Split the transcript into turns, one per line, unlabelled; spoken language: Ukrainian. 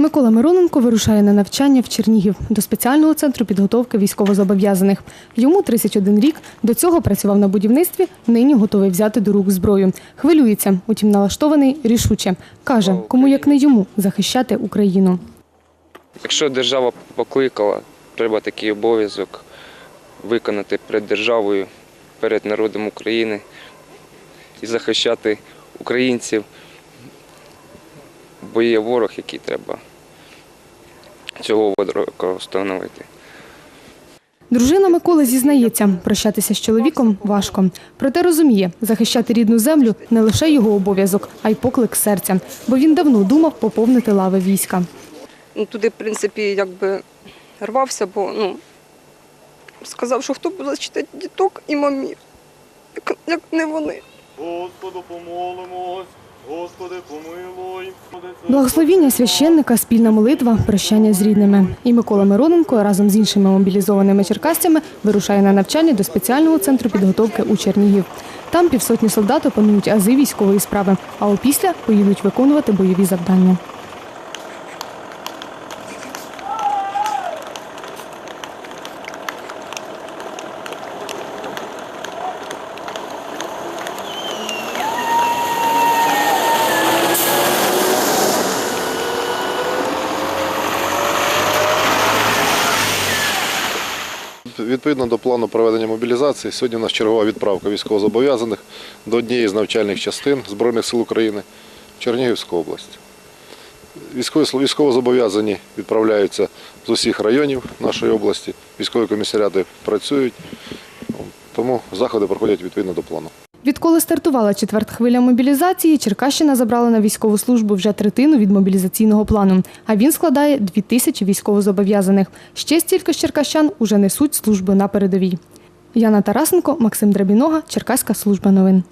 Микола Мироненко вирушає на навчання в Чернігів до спеціального центру підготовки військовозобов'язаних. Йому 31 рік. До цього працював на будівництві. Нині готовий взяти до рук зброю. Хвилюється, утім налаштований рішуче. Каже, кому як не йому захищати Україну.
Якщо держава покликала, треба такий обов'язок виконати перед державою, перед народом України і захищати українців, бо є ворог, який треба цього ворога встановити.
Дружина Миколи зізнається, прощатися з чоловіком важко. Проте розуміє, захищати рідну землю не лише його обов'язок, а й поклик серця, бо він давно думав поповнити лави війська.
Ну, туди, в принципі, якби рвався, бо ну, сказав, що хто буде читати діток і мамі, як, як не вони.
Господу помолимось, Господи помилуй.
Благословіння священника, спільна молитва, прощання з рідними. І Микола Мироненко разом з іншими мобілізованими черкасцями вирушає на навчання до спеціального центру підготовки у Чернігів. Там півсотні солдат опанують ази військової справи, а опісля поїдуть виконувати бойові завдання.
Відповідно до плану проведення мобілізації, сьогодні у нас чергова відправка військовозобов'язаних до однієї з навчальних частин Збройних сил України в Чернігівську область. Військовозобов'язані відправляються з усіх районів нашої області. Військові комісаріати працюють, тому заходи проходять відповідно до плану.
Відколи стартувала четверта хвиля мобілізації, Черкащина забрала на військову службу вже третину від мобілізаційного плану, а він складає дві тисячі військовозобов'язаних. Ще стільки ж черкащан уже несуть служби на передовій. Яна Тарасенко, Максим Драбінога, Черкаська служба новин.